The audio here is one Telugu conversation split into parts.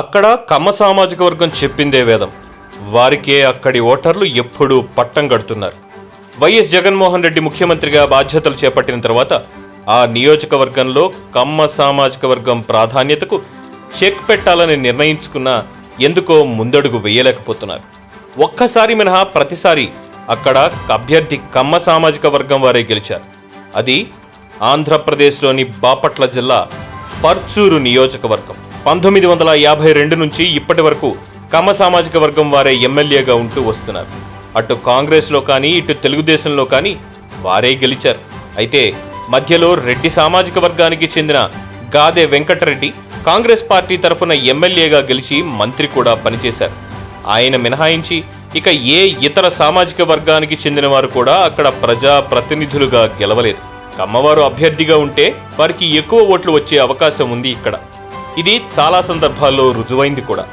అక్కడ కమ్మ సామాజిక వర్గం చెప్పిందే వేదం. వారికే అక్కడి ఓటర్లు ఎప్పుడూ పట్టం కడుతున్నారు. వైఎస్ జగన్మోహన్ రెడ్డి ముఖ్యమంత్రిగా బాధ్యతలు చేపట్టిన తర్వాత ఆ నియోజకవర్గంలో కమ్మ సామాజిక వర్గం ప్రాధాన్యతకు చెక్ పెట్టాలని నిర్ణయించుకున్న ఎందుకో ముందడుగు వేయలేకపోతున్నారు. ఒక్కసారి మినహా ప్రతిసారి అక్కడ అభ్యర్థి కమ్మ సామాజిక వర్గం వారే గెలిచారు. అది ఆంధ్రప్రదేశ్లోని బాపట్ల జిల్లా పర్చూరు నియోజకవర్గం. పంతొమ్మిది వందల యాభై రెండు నుంచి ఇప్పటి వరకు కమ్మ సామాజిక వర్గం వారే ఎమ్మెల్యేగా ఉంటూ వస్తున్నారు. అటు కాంగ్రెస్లో కానీ ఇటు తెలుగుదేశంలో కానీ వారే గెలిచారు. అయితే మధ్యలో రెడ్డి సామాజిక వర్గానికి చెందిన గాదే వెంకటరెడ్డి కాంగ్రెస్ పార్టీ తరఫున ఎమ్మెల్యేగా గెలిచి మంత్రి కూడా పనిచేశారు. ఆయన మినహాయించి ఇక ఏ ఇతర సామాజిక వర్గానికి చెందిన వారు కూడా అక్కడ ప్రజా ప్రతినిధులుగా గెలవలేదు. కమ్మవారు అభ్యర్థిగా ఉంటే వారికి ఎక్కువ ఓట్లు వచ్చే అవకాశం ఉంది ఇక్కడ. ఇది చాలా సందర్భాల్లో రుజువైంది కూడా.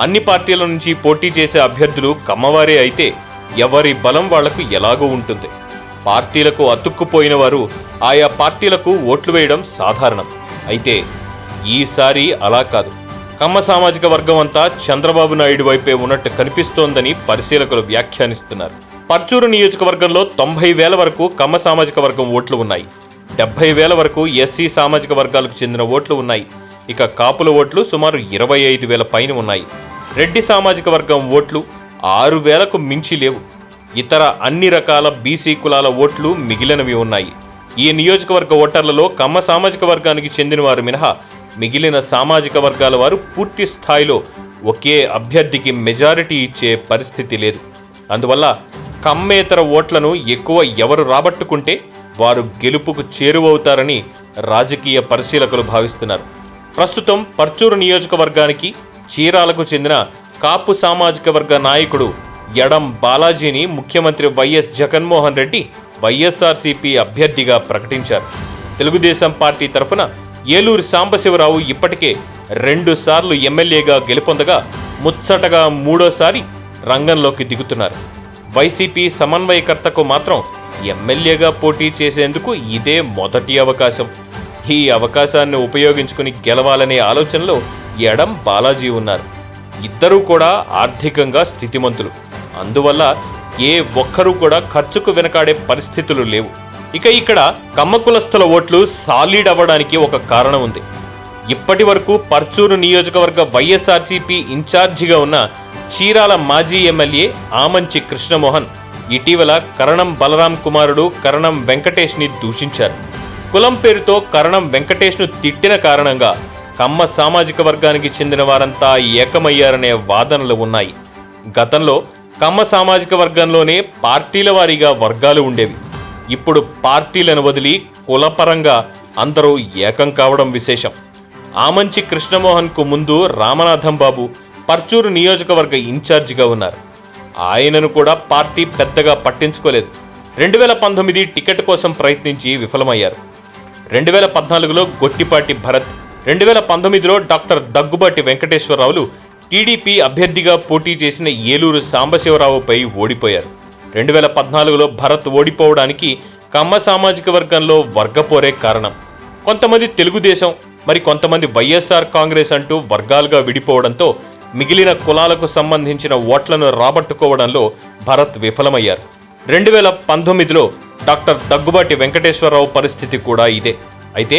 అన్ని పార్టీల నుంచి పోటీ చేసే అభ్యర్థులు కమ్మవారే అయితే ఎవరి బలం వాళ్ళకు ఎలాగో ఉంటుంది. పార్టీలకు అతుక్కుపోయిన వారు ఆయా పార్టీలకు ఓట్లు వేయడం సాధారణం. అయితే ఈసారి అలా కాదు. కమ్మ సామాజిక వర్గం అంతా చంద్రబాబు నాయుడు వైపే ఉన్నట్టు కనిపిస్తోందని పరిశీలకులు వ్యాఖ్యానిస్తున్నారు. పర్చూరు నియోజకవర్గంలో తొంభై వేల వరకు కమ్మ సామాజిక వర్గం ఓట్లు ఉన్నాయి. డెబ్బై వేల వరకు ఎస్సీ సామాజిక వర్గాలకు చెందిన ఓట్లు ఉన్నాయి. ఇక కాపుల ఓట్లు సుమారు ఇరవై ఐదు వేల పైన ఉన్నాయి. రెడ్డి సామాజిక వర్గం ఓట్లు ఆరు వేలకు మించి లేవు. ఇతర అన్ని రకాల బీసీ కులాల ఓట్లు మిగిలినవి ఉన్నాయి. ఈ నియోజకవర్గ ఓటర్లలో కమ్మ సామాజిక వర్గానికి చెందిన వారు మినహా మిగిలిన సామాజిక వర్గాల వారు పూర్తి స్థాయిలో ఒకే అభ్యర్థికి మెజారిటీ ఇచ్చే పరిస్థితి లేదు. అందువల్ల కమ్మేతర ఓట్లను ఎక్కువ ఎవరు రాబట్టుకుంటే వారు గెలుపుకు చేరువవుతారని రాజకీయ పరిశీలకులు భావిస్తున్నారు. ప్రస్తుతం పర్చూరు నియోజకవర్గానికి చీరాలకు చెందిన కాపు సామాజిక వర్గ నాయకుడు ఎడం బాలాజీని ముఖ్యమంత్రి వైఎస్ జగన్మోహన్ రెడ్డి వైఎస్ఆర్సీపీ అభ్యర్థిగా ప్రకటించారు. తెలుగుదేశం పార్టీ తరఫున ఏలూరు సాంబశివరావు ఇప్పటికే రెండుసార్లు ఎమ్మెల్యేగా గెలుపొందగా ముచ్చటగా మూడోసారి రంగంలోకి దిగుతున్నారు. వైసీపీ సమన్వయకర్తకు మాత్రం ఎమ్మెల్యేగా పోటీ చేసేందుకు ఇదే మొదటి అవకాశం. ఈ అవకాశాన్ని ఉపయోగించుకుని గెలవాలనే ఆలోచనలో ఎడం బాలాజీ ఉన్నారు. ఇద్దరూ కూడా ఆర్థికంగా స్థితిమంతులు. అందువల్ల ఏ ఒక్కరూ కూడా ఖర్చుకు వెనకాడే పరిస్థితులు లేవు. ఇక ఇక్కడ కమ్మకులస్తుల ఓట్లు సాలిడ్ అవ్వడానికి ఒక కారణం ఉంది. ఇప్పటి వరకు పర్చూరు నియోజకవర్గ వైఎస్ఆర్సీపీ ఇన్ఛార్జిగా ఉన్న చీరాల మాజీ ఎమ్మెల్యే ఆమంచి కృష్ణమోహన్ ఇటీవల కరణం బలరాం కుమారుడు కరణం వెంకటేష్ని దూషించారు. కులం పేరుతో కరణం వెంకటేష్ను తిట్టిన కారణంగా కమ్మ సామాజిక వర్గానికి చెందిన వారంతా ఏకమయ్యారనే వాదనలు ఉన్నాయి. గతంలో కమ్మ సామాజిక వర్గంలోనే పార్టీల వారీగా వర్గాలు ఉండేవి. ఇప్పుడు పార్టీలను వదిలి కులపరంగా అందరూ ఏకం కావడం విశేషం. ఆమంచి కృష్ణమోహన్కు ముందు రామనాథం బాబు పర్చూరు నియోజకవర్గ ఇన్ఛార్జిగా ఉన్నారు. ఆయనను కూడా పార్టీ పెద్దగా పట్టించుకోలేదు. రెండు వేల పంతొమ్మిది టికెట్ కోసం ప్రయత్నించి విఫలమయ్యారు. రెండు వేల పద్నాలుగులో గొట్టిపాటి భరత్ రెండు వేల పంతొమ్మిదిలో డాక్టర్ దగ్గుబాటి వెంకటేశ్వరరావులు టీడీపీ అభ్యర్థిగా పోటీ చేసిన ఏలూరు సాంబశివరావుపై ఓడిపోయారు. రెండు వేల పద్నాలుగులో భరత్ ఓడిపోవడానికి కమ్మ సామాజిక వర్గంలో వర్గపోరే కారణం. కొంతమంది తెలుగుదేశం మరి కొంతమంది వైఎస్ఆర్ కాంగ్రెస్ అంటూ వర్గాలుగా విడిపోవడంతో మిగిలిన కులాలకు సంబంధించిన ఓట్లను రాబట్టుకోవడంలో భరత్ విఫలమయ్యారు. రెండు వేల పంతొమ్మిదిలో డాక్టర్ దగ్గుబాటి వెంకటేశ్వరరావు పరిస్థితి కూడా ఇదే. అయితే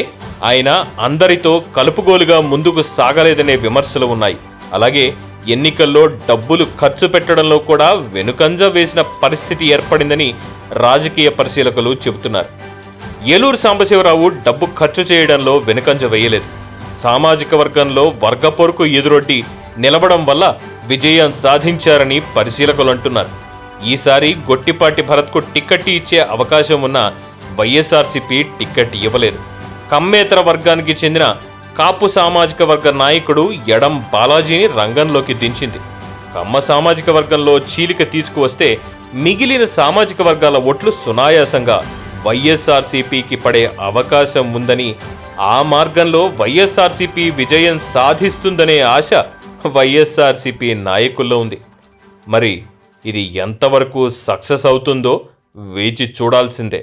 ఆయన అందరితో కలుపుగోలుగా ముందుకు సాగలేదనే విమర్శలు ఉన్నాయి. అలాగే ఎన్నికల్లో డబ్బులు ఖర్చు పెట్టడంలో కూడా వెనుకంజ వేసిన పరిస్థితి ఏర్పడిందని రాజకీయ పరిశీలకులు చెబుతున్నారు. ఏలూరు సాంబశివరావు డబ్బు ఖర్చు చేయడంలో వెనుకంజ వేయలేదు. సామాజిక వర్గంలో వర్గపోరుకు ఎదురొడ్డి నిలబడం వల్ల విజయం సాధించారని పరిశీలకులు అంటున్నారు. ఈసారి గొట్టిపాటి భరత్కు టిక్కెట్ ఇచ్చే అవకాశం ఉన్న వైఎస్ఆర్సీపీ టిక్కెట్ ఇవ్వలేదు. కమ్మేతర వర్గానికి చెందిన కాపు సామాజిక వర్గ నాయకుడు ఎడం బాలాజీని రంగంలోకి దించింది. కమ్మ సామాజిక వర్గంలో చీలిక తీసుకువస్తే మిగిలిన సామాజిక వర్గాల ఓట్లు సునాయాసంగా వైఎస్ఆర్సీపీకి పడే అవకాశం ఉందని ఆ మార్గంలో వైఎస్ఆర్సీపీ విజయం సాధిస్తుందనే ఆశ వైఎస్ఆర్సీపీ నాయకుల్లో ఉంది. మరి ఇది ఎంతవరకు సక్సెస్ అవుతుందో వేచి చూడాల్సిందే.